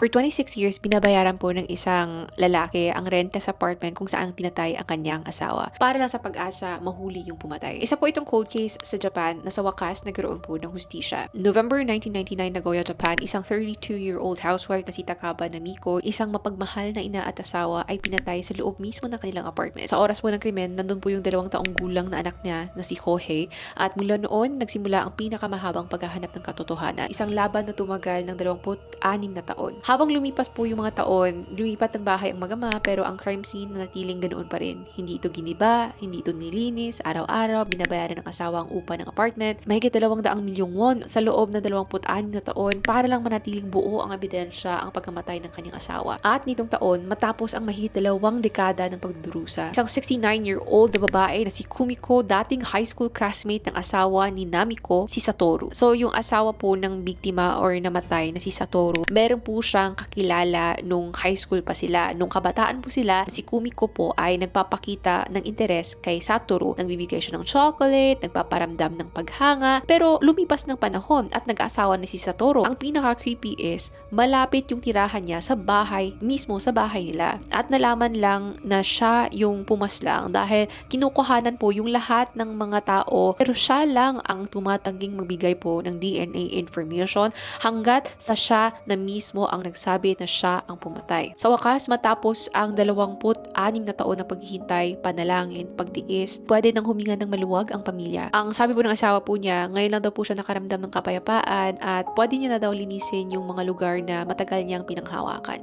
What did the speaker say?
For 26 years, binabayaran po ng isang lalaki ang renta sa apartment kung saan pinatay ang kanyang asawa. Para lang sa pag-asa, mahuli yung pumatay. Isa po itong cold case sa Japan na sa wakas nagkaroon po ng hustisya. November 1999, Nagoya, Japan, isang 32-year-old housewife na si Takaba Namiko, isang mapagmahal na ina at asawa ay pinatay sa loob mismo ng kanilang apartment. Sa oras po ng krimen, nandun po yung dalawang taong gulang na anak niya na si Kohei at mula noon, nagsimula ang pinakamahabang paghahanap ng katotohanan. Isang laban na tumagal ng 26 na taon. Habang lumipas po yung mga taon, lumipat ng bahay ang magama pero ang crime scene nanatiling ganoon pa rin. Hindi ito giniba, hindi ito nilinis, araw-araw binabayaran ng asawa ang upa ng apartment. Mahigit dalawang daang milyong won sa loob ng 26 na taon para lang manatiling buo ang ebidensya ang pagkamatay ng kanyang asawa. At nitong taon, matapos ang mahigit dalawang dekada ng pagdurusa, isang 69-year-old na babae na si Kumiko, dating high school classmate ng asawa ni Namiko, si Satoru. So, yung asawa po ng biktima or namatay na si Satoru, meron po siyang kakilala nung high school pa sila. Nung kabataan po sila, si Kumiko po ay nagpapakita ng interes kay Satoru. Nagbibigay siya ng chocolate, nagpaparamdam ng paghanga, pero lumipas ng panahon at nag-asawa na si Satoru. Ang pinaka-creepy is, malapit yung tirahan niya sa bahay, mismo sa bahay nila. At nalaman lang na siya yung pumaslang dahil kinukuhanan po yung lahat ng mga tao, pero siya lang ang tumatangging magbigay po ng DNA information hanggat sa siya na mismo ang nagsabi na siya ang pumatay. Sa wakas, matapos ang 26 na taon na paghihintay, panalangin, pagtiis, pwede nang huminga ng maluwag ang pamilya. Ang sabi po ng asawa po niya, ngayon lang daw po siya nakaramdam ng kapayapaan at pwede niya na daw linisin yung mga lugar na matagal niyang pinanghawakan.